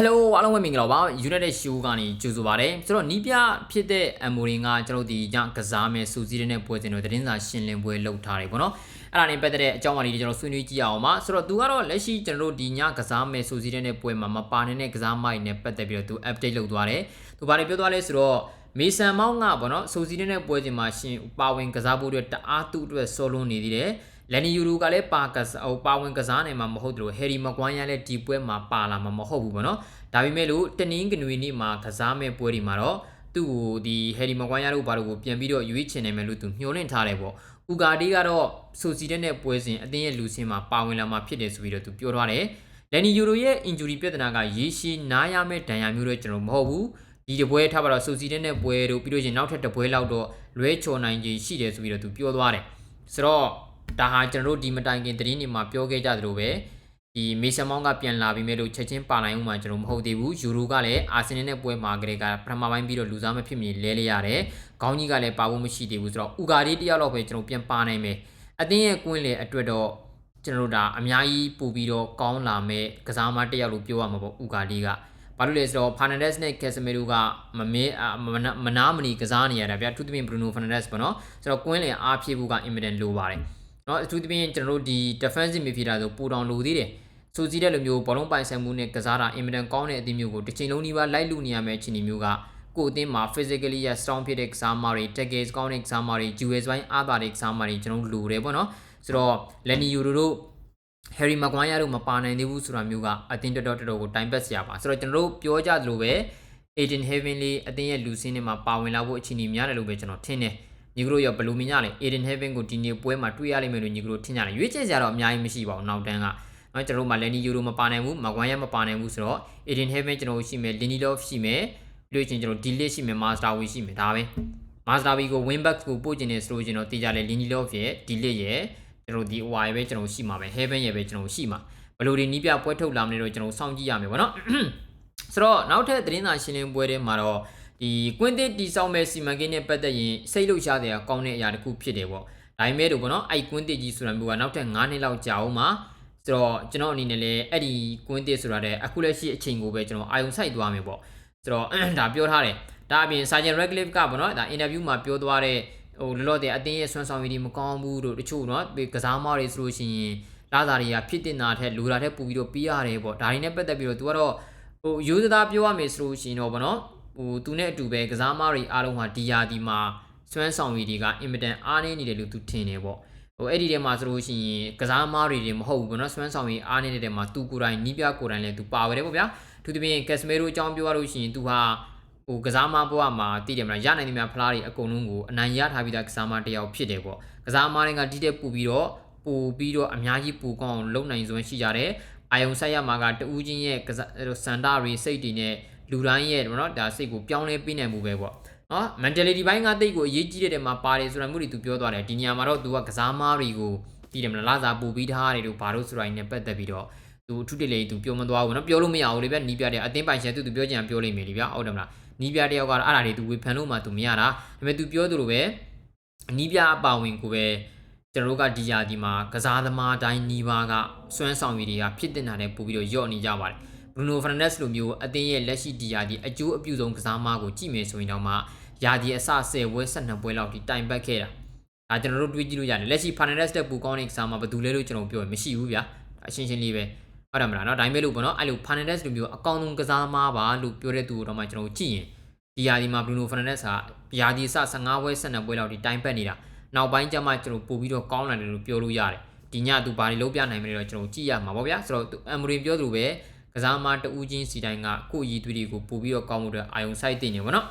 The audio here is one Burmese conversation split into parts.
Hello အားလုံးပဲမင်္ဂလာပါ United Show ကနေကြိုဆိုပါရစေဆိုတော့နီးပြဖြစ်တဲ့အမိုရင်ကကျွန်တော်ဒီညကစားမဲ့စူစီးတဲ့ပွဲစဉ်တို့သတင်းစာရှင်းလင်းပွဲလုပ်ထားတယ်ပေါ့နော်အဲ့ဒါနဲ့ပတ်သက်တဲ့အကြောင်းအရာလေးတွေကျွန်တော်ဆွေးနွေးကြည့်အောင်ပါဆိုတော့သူကတော့လက်ရှိကျွန်တော်တို့ဒီညကစားမဲ့စူစီးတဲ့ပွဲမှာမပါနေတဲ့ကစားမိုက်နဲ့ပတ်သက်ပြီးတော့သူ update လုပ်သွားတယ်သူဘာတွေပြောသွားလဲဆိုတော့မေဆန်မောင်းကပေါ့နော်စူစီးတဲ့ပွဲစဉ်မှာရှင်ပါဝင်ကစားဖို့အတွက်တအားသူ့အတွက်ဆော်လွန်းနေသေးတယ် လန်နီယူရူကလည်းပါကစားဟိုပါဝင်ကစားနိုင်မှာမဟုတ်တယ်လို့ဟယ်ရီမကွမ်ရလည်းဒီပွဲမှာပါလာမှာမဟုတ်ဘူးပေါ့နော်ဒါပေမဲ့လို့တနင်္ဂနွေနေ့မှာကစားမဲ့ပွဲတွေမှာတော့သူ့ကိုဒီဟယ်ရီမကွမ်ရတို့ဘာလို့ကိုပြန်ပြီးတော့ရွေးချယ်နိုင်မယ်လို့သူမျှော်လင့်ထားတယ်ပေါ့ဥကာဒီကတော့ဆိုစီတဲ့နဲ့ပွဲစဉ်အသင်းရဲ့လူစင်းမှာပါဝင်လာမှာဖြစ်တယ်ဆိုပြီးတော့သူပြောထားတယ်လန်နီယူရိုရဲ့ injury ပြဿနာကရေရှည်နားရမယ့်ဒဏ်ရာမျိုးတော့ကျွန်တော်မဟုတ်ဘူးဒီတပွဲထားပါတော့ဆိုစီတဲ့နဲ့ပွဲတို့ပြီးလို့ချင်းနောက်ထပ်တပွဲလောက်တော့လွဲချော်နိုင်ကြီးရှိတယ်ဆိုပြီးတော့သူပြောသွားတယ်ဆိုတော့ ဒါဟာကျွန်တော်တို့ဒီမတိုင်ခင်သတင်းတွေမှာပြောခဲ့ကြသလိုပဲဒီမေဆန်မောင်းကပြန်လာပြီးမဲ့လို့ချက်ချင်းပါနိုင်ဦးမှာကျွန်တော်မဟုတ်သေးဘူးယူရိုကလည်းအာဆင်နယ်နဲ့ပွဲမှာကလေးကပထမပိုင်းပြီးတော့လူစားမဖြစ်မီလဲလဲရတယ်ခေါင်းကြီးကလည်းပါဖို့မရှိသေးဘူးဆိုတော့ဥကာဒီတယောက်တော့ပဲကျွန်တော်ပြန်ပါနိုင်မယ်အတင်းရဲ့ကွင်းလေအတွက်တော့ကျွန်တော်တို့ဒါအများကြီးပို့ပြီးတော့ကောင်းလာမဲ့ကစားမတစ်ယောက်လို့ပြောရမှာပေါ့ဥကာဒီကဘာလို့လဲဆိုတော့ Fernandes နဲ့ Casemiro ကမမေးမနာမနီကစားနေရတာဗျာသူသဖြင့် Bruno Fernandes ပေါ့နော်ဆိုတော့ကွင်းလေအားဖြည့်ဖို့ကအင်မတန်လိုပါတယ် เนาะအထူးသဖြင့်ကျွန်တော်တို့ဒီ defensive midfielder ဆိုပူတောင်လိုသေးတယ်စူစီတဲ့လိုမျိုးဘောလုံးပိုင်ဆိုင်မှုနဲ့ကစားတာအင်မတန်ကောင်းတဲ့အသင်းမျိုးကိုတစ်ချိန်လုံးဒီပါလိုက်လူနေရမယ့်အခြေအနေမျိုးကကိုအသင်းမှာ physically ရ strong ဖြစ်တဲ့ကစားမတွေ tackle ကောင်းတဲ့ကစားမတွေ US ဘိုင်းအားသာတဲ့ကစားမတွေကျွန်တော်လိုတယ်ပေါ့နော်ဆိုတော့ Lenny Euro တို့ Harry Maguire တို့မပါနိုင်သေးဘူးဆိုတာမျိုးကအသင်းတော်တော်တော်ကိုတိုင်ပတ်စရာပါဆိုတော့ကျွန်တော်တို့ပြောကြသလိုပဲ Aiden Heavenly အသင်းရဲ့လူစင်းတွေမှာပါဝင်လာဖို့အခြေအနေများတယ်လို့ပဲကျွန်တော်ထင်တယ် ညီကတို့ရောဘယ်လိုမြင်ကြလဲ Aiden Heaven ကိုဒီနေ့ပွဲမှာတွေ့ရလိမ့်မယ်လို့ညီကတို့ထင်ကြတယ်ရွေးချယ်စရာတော့အများကြီးမရှိပါဘူးနောက်တန်းကနော်ကျွန်တော်တို့မှာ Lenny Euro မပါနိုင်ဘူး Maguire မပါနိုင်ဘူးဆိုတော့ Aiden Heaven ကျွန်တော်တို့ရှိမယ် Lindelof ရှိမယ်ပြီးလို့ချင်းကျွန်တော် Delete ရှိမယ် Master Wii ရှိမယ်ဒါပဲ Master Wii ကို Winback ကိုပို့ကျင်နေဆိုလို့ကျွန်တော်တည်ကြလဲ Lindelof ရဲ့ Delete ရဲ့ကျွန်တော်ဒီ OI ပဲကျွန်တော်ရှိမှာပဲ Heaven ရဲ့ပဲကျွန်တော်ရှိမှာဘယ်လိုဒီနီးပြပွဲထုတ်လာမလဲတော့ကျွန်တော်စောင့်ကြည့်ရမယ်ဗောနော်ဆိုတော့နောက်ထပ်သတင်းစာရှင်းလင်းပွဲတွေမှာတော့ ဒီကွင်းတစ်တီဆောက်မဲ့စီမံကိန်းနဲ့ပတ်သက်ရင်စိတ်လှုပ်ရှားတဲ့အကောင်းတဲ့အရာတစ်ခုဖြစ်တယ်ပေါ့ဒါပေမဲ့တို့ပေါ့နော်အဲ့ကွင်းတစ်ကြီးဆိုတာမျိုးကနောက်ထပ်9နှစ်လောက်ကြာအောင်မှာဆိုတော့ကျွန်တော်အနေနဲ့လည်းအဲ့ဒီကွင်းတစ်ဆိုတာတဲ့အခုလက်ရှိအချိန်ကိုပဲကျွန်တော်အာယုံစိုက်သွားမယ်ပေါ့ဆိုတော့ဒါပြောထားတယ်ဒါအပြင် Sergeant Radcliffe ကပေါ့နော်ဒါအင်တာဗျူးမှာပြောသွားတဲ့ဟိုလောလောတဲ့အတင်းရဲ့ဆွမ်းဆောင်ရည်တွေမကောင်းဘူးတို့တချို့နော်ကစားမတွေဆိုလို့ရှိရင်လာစာတွေကဖြစ်တင်တာထက်လူတာထက်ပူပြီးတော့ပြီးရတယ်ပေါ့ဒါတွေနဲ့ပတ်သက်ပြီးတော့ तू ကတော့ဟိုရိုးသားပြောရမယ်ဆိုလို့ရှိရင်တော့ဗောနော် ဟိုသူနဲ့အတူပဲကစားမတွေအားလုံးဟာဒီယာဒီမှာစွမ်းဆောင်ရည်တွေကအင်မတန်အားနည်းနေတယ်လို့သူထင်တယ်ပေါ့ဟိုအဲ့ဒီထဲမှာဆိုလို့ရှိရင်ကစားမတွေတွေမဟုတ်ဘူးဗောနော်စွမ်းဆောင်ရည်အားနည်းနေတဲ့ထဲမှာသူကိုယ်တိုင်နီးပြကိုယ်တိုင်လည်းသူပါဝယ်တယ်ပေါ့ဗျာသူတပင်းကက်စမေရိုအကြောင်းပြောရလို့ရှိရင်သူဟာဟိုကစားမဘဝမှာတည်တယ်မလားရနိုင်နေမြဖလားတွေအကုန်လုံးကိုအနိုင်ရထားပြီးသားကစားမတစ်ယောက်ဖြစ်တယ်ပေါ့ကစားမတွေကဒီတဲ့ပူပြီးတော့ပူပြီးတော့အများကြီးပူကောင်းလုံနိုင်စွမ်းရှိကြတယ်အာယုံဆိုင်ရမှာကတူးချင်းရဲ့စန္ဒတွေစိတ်တွေနဲ့ လူတိုင်းရဲ့เนาะဒါစိတ်ကိုပြောင်းလဲပေးနိုင်မှုပဲပေါ့နော် mentality ဘိုင်းကတိတ်ကိုအရေးကြီးတဲ့တဲမှာပါတယ်ဆိုတာမျိုးတွေသူပြောသွားတယ်ဒီနေရာမှာတော့သူကကစားမားတွေကိုတည်တယ်မလားလာစားပူပြီးထားတယ်လို့ဘာလို့ဆိုတာနဲ့ပတ်သက်ပြီးတော့သူအထုတလေသူပြောမသွားဘူးเนาะပြောလို့မရဘူးလေဗျနီးပြတယ်အတင်းပိုင်ရှင်သူသူပြောချင်ပြောလိမ့်မယ်လေဗျဟုတ်တယ်မလားနီးပြတယောက်ကတော့အဲ့ဒါတွေသူဝေဖန်လို့မှသူမရတာဒါပေမဲ့သူပြောသလိုပဲနီးပြအပါဝင်ကိုပဲကျွန်တော်တို့ကဒီယာဒီမှာကစားသမားတိုင်းနီးပါးကစွမ်းဆောင်ရည်တွေကဖြစ်တင်တာနဲ့ပို့ပြီးတော့ယော့နေကြပါတယ် Bruno Fernandes လိုမျိုးအသင်းရဲ့လက်ရှိဒီယာဒီအကျိုးအပြုဆုံးကစားသမားကိုကြည့်မယ်ဆိုရင်တော့မှယာဒီအစ10ပွဲ12ပွဲလောက်ဒီတိုင်ပတ်ခဲ့တာဒါကျွန်တော်တို့တွေးကြည့်လို့ရတယ်လက်ရှိ Fernandes တက်ပူကောင်းတဲ့ကစားသမားဘယ်သူလဲလို့ကျွန်တော်ပြောရင်မရှိဘူးဗျာအရှင်းရှင်းလေးပဲဟုတ်တယ်မလားเนาะဒါပေမဲ့လို့ပေါ့နော်အဲ့လို Fernandes လိုမျိုးအကောင်းဆုံးကစားသမားပါလို့ပြောတဲ့သူတော့မှကျွန်တော်ကြည့်ရင်ဒီယာဒီမှာ Bruno Fernandes ဟာယာဒီအစ15ပွဲ12ပွဲလောက်ဒီတိုင်ပတ်နေတာနောက်ပိုင်းကျမှကျွန်တော်ပို့ပြီးတော့ကောင်းလာတယ်လို့ပြောလို့ရတယ်ဒီညသူဘာတွေလုပ်ပြနိုင်မလဲတော့ကျွန်တော်ကြည့်ရမှာပေါ့ဗျာဆိုတော့အမ်မရင်ပြောသလိုပဲ ကစားမတူးချင်းစီတိုင်းကကိုရည်သွေးတွေကိုပို့ပြီးတော့ကောင်းမှုတွေအာယုံစိုက်တင်နေပါတော့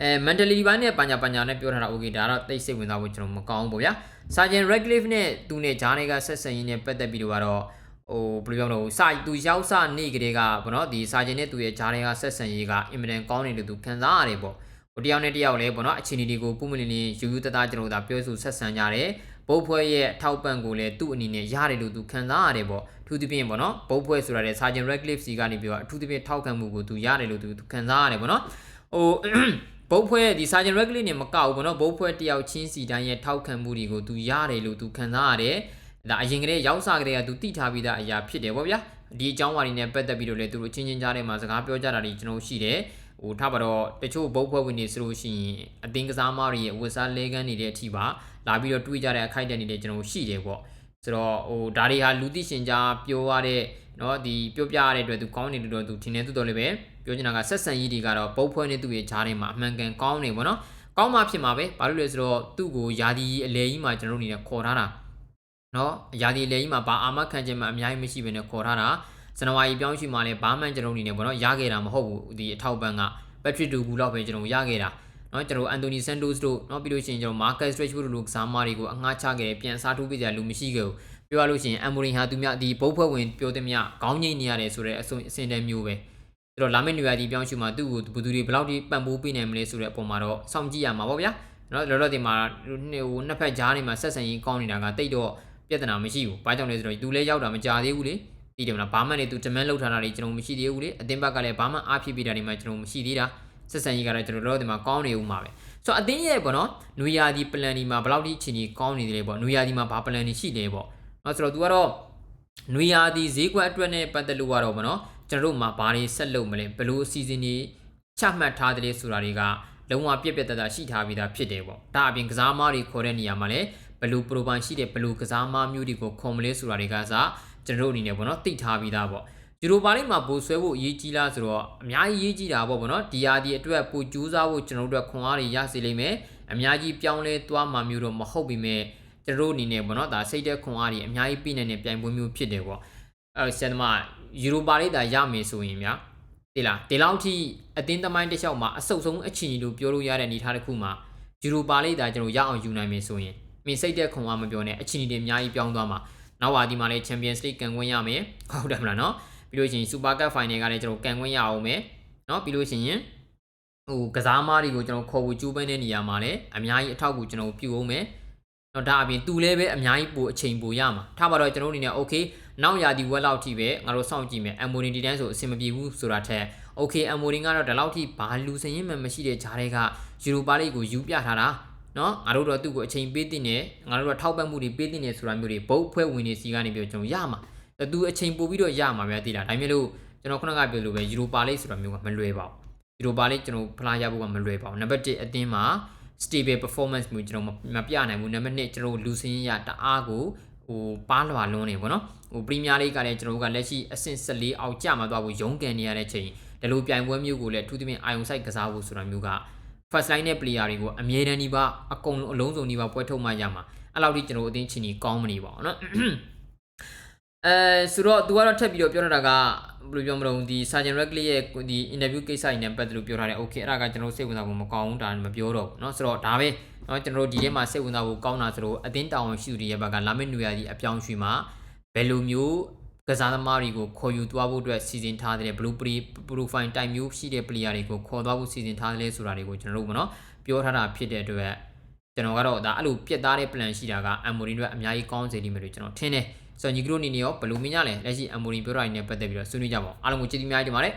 အဲ mentality ဘိုင်းနဲ့ပညာပညာနဲ့ပြောထားတာ okay ဒါတော့တိတ်စိတ်ဝင်စားဖို့ကျွန်တော်မကောင်းဘူးပေါ့ဗျာ Sergeant Radcliffe နဲ့သူနဲ့ဂျားနေကဆက်ဆံရင်းနဲ့ပတ်သက်ပြီးတော့ကတော့ဟိုဘယ်လိုပြောမလဲစာသူရောက်စနေကလေးကဘောနော်ဒီစာချင်းနဲ့သူရဲ့ဂျားတွေကဆက်ဆံရေးကအင်မတန်ကောင်းတယ်လို့သူခံစားရတယ်ပေါ့ဟိုတယောက်နဲ့တယောက်လည်းဘောနော်အခြေအနေတွေကိုပုံမလင်းလင်းယူယူတသားကျွန်တော်တို့ပြောဆိုဆက်ဆံကြတယ် ဘုတ်ဖွဲ့ရဲ့အထောက်ပံ့ကိုလည်းသူ့အနေနဲ့ရတယ်လို့သူခံစားရတယ်ပေါ့ထူးသဖြင့်ပေါ့နော်ဘုတ်ဖွဲ့ဆိုတာတဲ့ Sergeant Radcliffe စီကနေပြီးတော့အထူးသဖြင့်ထောက်ခံမှုကိုသူရတယ်လို့သူခံစားရတယ်ပေါ့နော်ဟိုဘုတ်ဖွဲ့ဒီ Sergeant Radcliffe နဲ့မကောက်ဘူးပေါ့နော်ဘုတ်ဖွဲ့တယောက်ချင်းစီတိုင်းရဲ့ထောက်ခံမှုတွေကိုသူရတယ်လို့သူခံစားရတယ်ဒါအရင်ကလေးရောက်စားကလေးကသူတိထားပြီးသားအရာဖြစ်တယ်ပေါ့ဗျာဒီအကြောင်းအရာတွေနဲ့ပတ်သက်ပြီးတော့လည်းသူတို့ချင်းချင်းကြားထဲမှာစကားပြောကြတာတွေကျွန်တော်ရှိတယ် ဟိုထားပါတော့တချို့ဘုတ်ဖွဲ့ဝင်နေဆိုလို့ရှိရင်အသင်းကစားမတွေရဲ့ဝက်စားလဲကန်းနေတဲ့အထိပါလာပြီးတော့တွေးကြတဲ့အခိုက်အတန့်တွေလည်းကျွန်တော်ရှိတယ်ပေါ့ဆိုတော့ဟိုဒါတွေဟာလူသိရှင်ကြားပြောရတဲ့เนาะဒီပြောပြရတဲ့အတွက်သူကောင်းနေတယ်တော့သူထင်နေသူတော်လည်းပဲပြောချင်တာကဆက်ဆံရေးတွေကတော့ဘုတ်ဖွဲ့နေသူရဲ့ကြားထဲမှာအမှန်ကန်ကောင်းနေပေါ့နော်ကောင်းမှဖြစ်မှာပဲဘာလို့လဲဆိုတော့သူ့ကိုယာဒီအလဲကြီးမှာကျွန်တော်တို့အနေနဲ့ခေါ်ထားတာနော်ယာဒီအလဲကြီးမှာဘာအာမခံချက်မှအများကြီးမရှိဘဲနဲ့ခေါ်ထားတာ ဇန်နဝါရီပြောင်းရှိမှလည်းဘာမှကျွန်တော်အနေနဲ့ပေါ့နော်ရခဲ့တာမဟုတ်ဘူးဒီအထောက်ပံ့ကပက်ထရစ်ဒူဘူးလောက်ပဲကျွန်တော်ရခဲ့တာနော်ကျွန်တော်အန်တိုနီဆန်တိုစ်တို့နော်ပြီးလို့ရှိရင်ကျွန်တော်မာကတ်စထရက်ချ်တို့လိုကစားမတွေကိုအငှားချခဲ့တယ်ပြန်စားထိုးပေးကြလူမရှိခဲ့ဘူးပြောရလို့ရှိရင်အမ်မိုရင်ဟာသူမြဒီဘုတ်ဖွဲ့ဝင်ပြောတဲ့မြခေါင်းငိမ့်နေရတယ်ဆိုတဲ့အအစင်တည်းမျိုးပဲအဲ့တော့လာမယ့်နေရာဒီပြောင်းရှိမှသူ့ကိုဘယ်သူတွေဘယ်လောက်ထိပံ့ပိုးပေးနိုင်မလဲဆိုတဲ့အပေါ်မှာတော့စောင့်ကြည့်ရမှာပေါ့ဗျာနော်လောလောဆယ်မှာဟိုနှစ်ဖက်ကြားနေမှာဆက်ဆံရေးကောင်းနေတာကတိတ်တော့ပြဿနာမရှိဘူး။ဘာကြောင့်လဲဆိုတော့သူလည်းရောက်တာမကြသေးဘူးလေ။ ဒီတယ်မလားဘာမှလည်းသူတမန်လောက်ထားတာတွေကျွန်တော်မရှိသေးဘူးလေ။အတင်းဘက်ကလည်းဘာမှအားဖြစ်ပေးတာတွေမှကျွန်တော်မရှိသေးတာ။ဆက်ဆံရေးကတော့ကျွန်တော်တို့ဒီမှာကောင်းနေဦးမှာပဲ။ဆိုတော့အတင်းရဲ့ပေါ့နော်။နွေရာသီပလန်ဒီမှာဘယ်လောက်ထိအချိန်ကြီးကောင်းနေသေးလဲပေါ့။နွေရာသီမှာဘာပလန်တွေရှိလဲပေါ့။နော်ဆိုတော့ तू ကတော့နွေရာသီဈေးကွက်အတွက်နဲ့ပတ်သက်လို့ကတော့ပေါ့နော်။ကျွန်တော်တို့မှာဘာတွေဆက်လုပ်မလဲဘယ်လိုအစီအစဉ်တွေချမှတ်ထားတယ်ဆိုတာတွေကလုံးဝပြက်ပြက်တသားရှိထားပြီးသားဖြစ်တယ်ပေါ့။ဒါအပြင်ကစားမားတွေခေါ်တဲ့နေရာမှာလည်းဘယ်လိုပရိုပိုင်ရှိတဲ့ဘယ်လိုကစားမားမျိုးတွေကိုခေါ်မလဲဆိုတာတွေကစား ကျွန်တော်တို့အနေနဲ့ပေါ့နော်သိထားပြီးသားပေါ့ယူရိုပါလိမှာပိုဆွဲဖို့အရေးကြီးလားဆိုတော့အများကြီးရေးကြီးတာပေါ့ဗောနော်ဒီဟာဒီအတွက်ပိုကြိုးစားဖို့ကျွန်တော်တို့ခွန်အားတွေရစေလိမ့်မယ်အများကြီးပြောင်းလဲသွားမှာမျိုးတော့မဟုတ်ပြီမဲ့ကျွန်တော်တို့အနေနဲ့ဗောနော်ဒါစိတ်သက်ခွန်အားတွေအများကြီးပြည့်နေတဲ့ပြိုင်ပွဲမျိုးဖြစ်တယ်ပေါ့အဲဆန်သမားယူရိုပါလိတာရမယ်ဆိုရင်ဗျာဒီလားဒီလောက်ထိအတင်းသမိုင်းတစ်လျှောက်မှာအဆုတ်ဆုံးအချင်းကြီးလို့ပြောလို့ရတဲ့အနေအထားတစ်ခုမှာယူရိုပါလိတာကျွန်တော်ရအောင်ယူနိုင်မယ်ဆိုရင်မင်းစိတ်သက်ခွန်အားမပြောနဲ့အချင်းကြီးတွေအများကြီးပြောင်းသွားမှာ နောက်ပါဒီမှာလည်း Champions League ကန်ခွင့်ရမယ်ဟုတ်တယ်မလားနော်ပြီးလို့ရှိရင် Super Cup Final ကလည်းကျွန်တော်ကန်ခွင့်ရအောင်မယ်เนาะပြီးလို့ရှိရင်ဟိုကစားမားတွေကိုကျွန်တော်ခေါ်ဖို့ကြိုးပမ်းတဲ့နေရာမှာလည်းအများကြီးအထောက်အကူကျွန်တော်ပြုအောင်မယ်တော့ဒါအပြင်သူလည်းပဲအများကြီးပိုအချိန်ပိုရမှာထားပါတော့ကျွန်တော်အနေနဲ့ okay နောက်ရာဒီဝက်လောက်ထိပဲငါတို့စောင့်ကြည့်မယ်အမိုရင်ဒီတန်းဆိုအဆင်မပြေဘူးဆိုတာထက် okay အမိုရင်ကတော့ဒီလောက်ထိဘာလူစရင်မှမရှိတဲ့ဂျားတွေကယူရိုပါလိကိုယူပြထားတာ နော်ငါတို့တော့သူ့ကိုအချိန်ပေးတင်နေငါတို့တော့ထောက်ပံ့မှုတွေပေးတင်နေဆိုတာမျိုးတွေဘုတ်ဖွဲ့ဝင်နေစီကနေပြီးတော့ကျွန်တော်ရမှာသူအချိန်ပို့ပြီးတော့ရမှာပဲသိလားဒါပေမဲ့လို့ကျွန်တော်ခုနကပြောလို့ပဲယူရိုပါလိဆိုတာမျိုးကမလွယ်ပါဘူးယူရိုပါလိကျွန်တော်ဖလားရဖို့ကမလွယ်ပါဘူးနံပါတ်1အသင်းမှာ stable performance မျိုးကျွန်တော်မပြနိုင်ဘူးနံပါတ်2ကျွန်တော်လူစင်းရတအားကိုဟိုပါလွာလွန်းနေပေါ့နော်ဟိုပရီးမီးယားလိကလည်းကျွန်တော်တို့ကလက်ရှိအဆင့်14အောက်ကျမှာသွားဖို့ရုန်းကန်နေရတဲ့ချိန်ဒီလိုပြိုင်ပွဲမျိုးကိုလည်းထူးသဖြင့်အာယုံဆိုင်ကစားဖို့ဆိုတာမျိုးက first line နဲ့ player တွေကိုအမြဲတမ်းဒီပါအကုန်လုံးအလုံးစုံဒီပါပွဲထုတ်မှရမှာအဲ့လောက်ထိကျွန်တော်အသင်းချင်းကြီးကောင်းမနေပါဘူးเนาะအဲဆိုတော့ तू ကတော့ထပ်ပြီးတော့ပြောထားတာကဘယ်လိုပြောမလို့ဒီ Sergeant Radcliffe ရဲ့ဒီ interview ကိစ္စတွေနဲ့ပတ်သက်လို့ပြောထားတယ် okay အဲ့ဒါကကျွန်တော်စိတ်ဝင်စားဖို့မကောင်းဘူးဒါမပြောတော့ဘူးเนาะဆိုတော့ဒါပဲเนาะကျွန်တော်တို့ဒီထဲမှာစိတ်ဝင်စားဖို့ကောင်းတာဆိုတော့အသင်းတာဝန်ရှိသူတွေရဲ့ဘက်ကလာမယ့်နွေရာသီအပြောင်းရွှေ့မှာဘယ်လိုမျိုး ကစားသမားတွေကိုခေါ်ယူသွားဖို့အတွက်စီစဉ်ထားတဲ့ blue profile တိုင်မျိုးရှိတဲ့ player တွေကိုခေါ်သွားဖို့စီစဉ်ထားတယ်ဆိုတာတွေကိုကျွန်တော်တို့မနော်ပြောထားတာဖြစ်တဲ့အတွက်ကျွန်တော်ကတော့ဒါအဲ့လိုပြက်သားတဲ့ plan ရှိတာကအမ်မိုရီတို့အများကြီးကောင်းစေလိမ့်မယ်လို့ကျွန်တော်ထင်တယ်ဆိုတော့ညီကတို့အနေနဲ့ရောဘယ်လိုမြင်ကြလဲလက်ရှိအမ်မိုရီပြောတာတွေနဲ့ပတ်သက်ပြီးတော့ဆွေးနွေးကြပါဦးအားလုံးကိုကျေးဇူးများတင်ပါတယ်